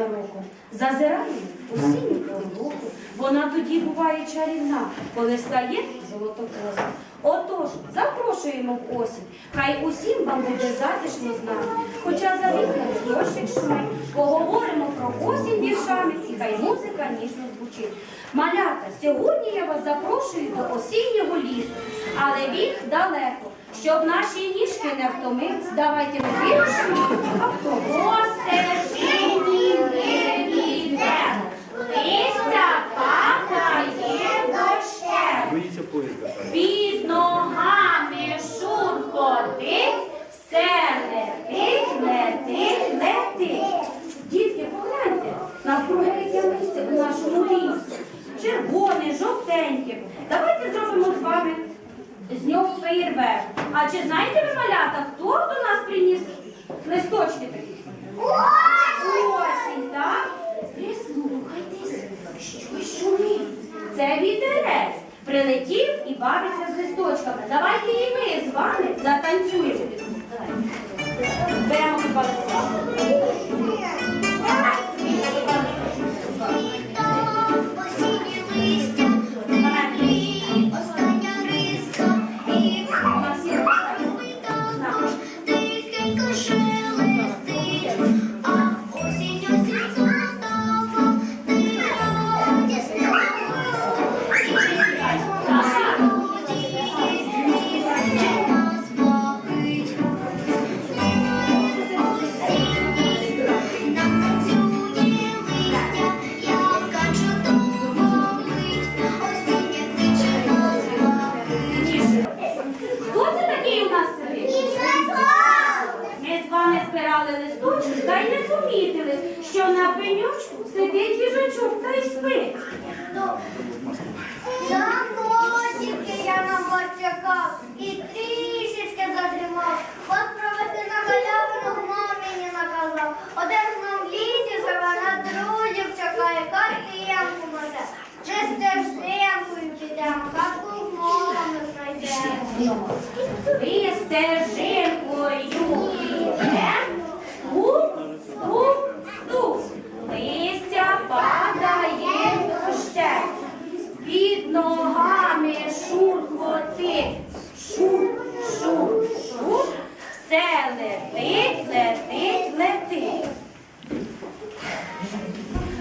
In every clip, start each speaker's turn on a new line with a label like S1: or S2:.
S1: завісу ненароком, зазираємо у синю пору Вона тоді буває чарівна, коли стає золотокоса. Отож, запрошуємо в осінь, хай усім вам буде затишно з нами. Хоча за вікнами дощик шумить, поговоримо про осінь віршами, і хай музика ніжно звучить. Малята, сьогодні я вас запрошую до осіннього лісу, але він далеко. Щоб наші ніжки не втомились, давайте ми вирушимо автобус. Листя падає дощем.
S2: Боїться поїзда.
S1: Під ногами шурхотить, все летить, летить, летить. Дітки, погляньте, навкруги яке листя у нашому лісі. Червоне, жовтеньке. Давайте зробимо з вами з нього феєрверк. А чи знаєте ви, малята, хто 干净。Що сидить їжачок та й спить.
S3: На Замочки я на вас чекав і трішечки задрімав. Вас провести на галявину мамі наказав. Один гном в лісі живе, на друзів чекає, картинку може. Ми стежинкою підемо, хатку мами знайдемо.
S1: Ви стежинкою йдем, стук, стук, стук. Листя падає дощем. Під ногами шурхотить. Шур, шур, шур. Все летить, летить, летить.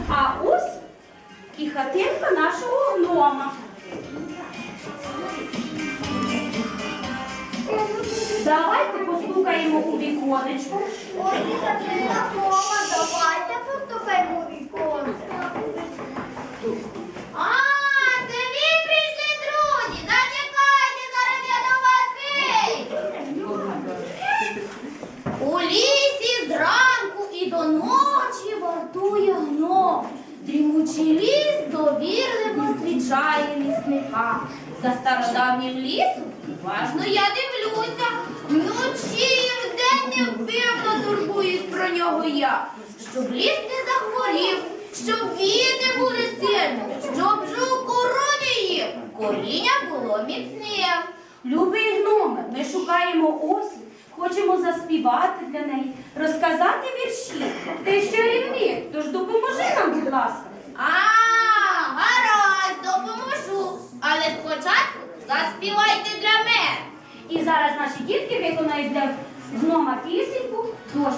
S1: А ось і хатинка нашого гнома. Давайте постукаємо у віконечко.
S3: Ой, Катерина Кома, давайте постукаємо у віконце. А, це ви прийшли, друзі! Зачекайте, зараз я до вас вийду. У лісі зранку і до ночі вартує гном. Дрімучий ліс довірливо зустрічає лісника. За стародавнім лісом уважно я дивлюся. Вночі і вдень невпевно турбуюсь про нього я. Щоб ліс не захворів, щоб віти були сильними, щоб жук уроді їв, коріння було міцним.
S1: Любий гноме, ми шукаємо осінь, хочемо заспівати для неї, розказати вірші. Ти ще рівник, тож допоможи нам, будь ласка.
S3: Спочатку заспівайте для мене.
S1: І зараз наші дітки виконають для гнома пісеньку. Дощ,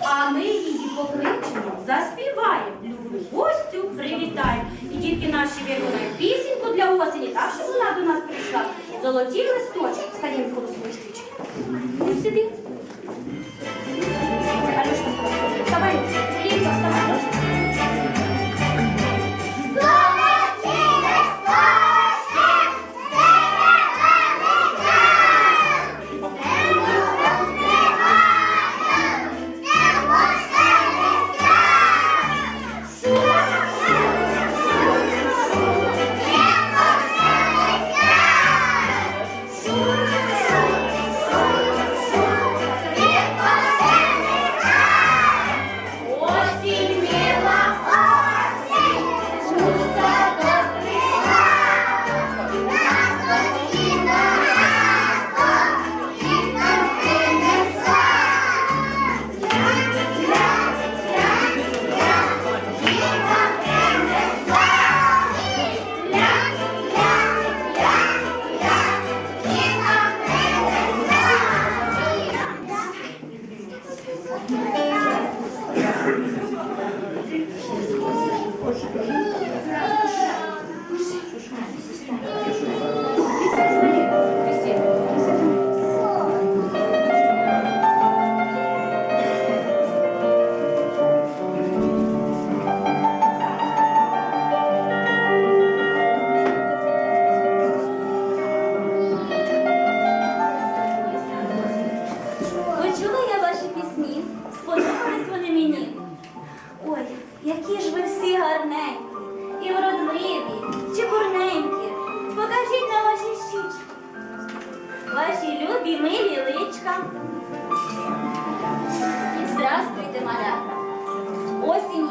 S3: А
S4: ми її покличемо, заспіваємо, любу гостю привітаємо. І дітки наші виконають пісеньку для осені, так, щоб вона до нас прийшла. Золоті листочки, стаємо коло свої стрічки. Сиди.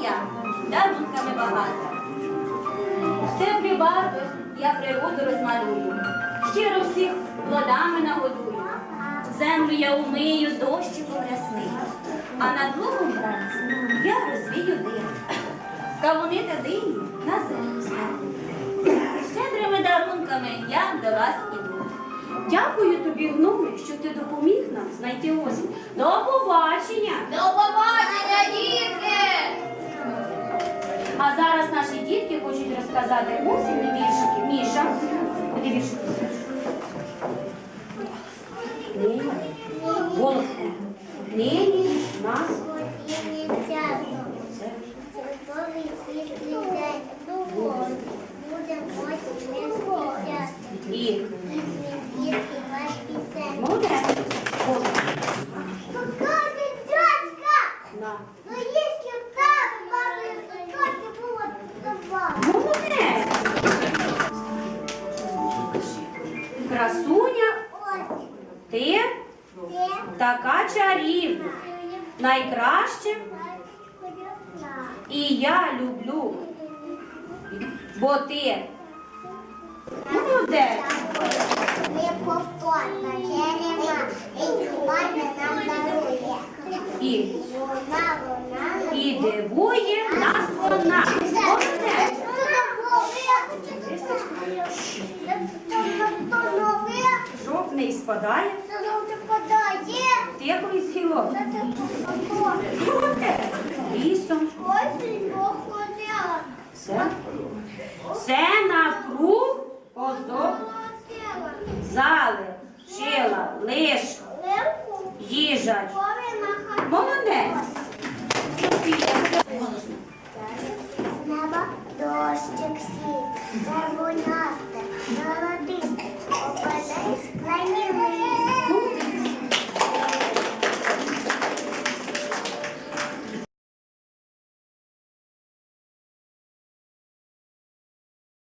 S1: Я, дарунками багата. Теплі барви я природу розмалюю, щиро всіх плодами нагодую. Землю я умию, дощиком рясний, а над лугом вранці я розвію дим. Кавуни та дині на землю ставлю. Щедрими дарунками я до вас іду.
S4: Дякую тобі, гноми, що ти допоміг нам знайти осінь. До побачення!
S3: До побачення, дітки!
S4: А зараз наші дітки хочуть розказати осінні віршики. Міша, куди віршики? Нині. Голосно. Нині нас. І молодець. Голосно. На. Молодець. Красуня, ти така чарівна. Найкраще і я люблю, бо ти молодець.
S5: І.
S4: І, дивує нас вона. Молодець. Жовтний спадає. Тихо і схило. Лісом.
S5: Все. Все навкруг позов. Зали, шила, лиш, їжа. Молодець. Carbonara.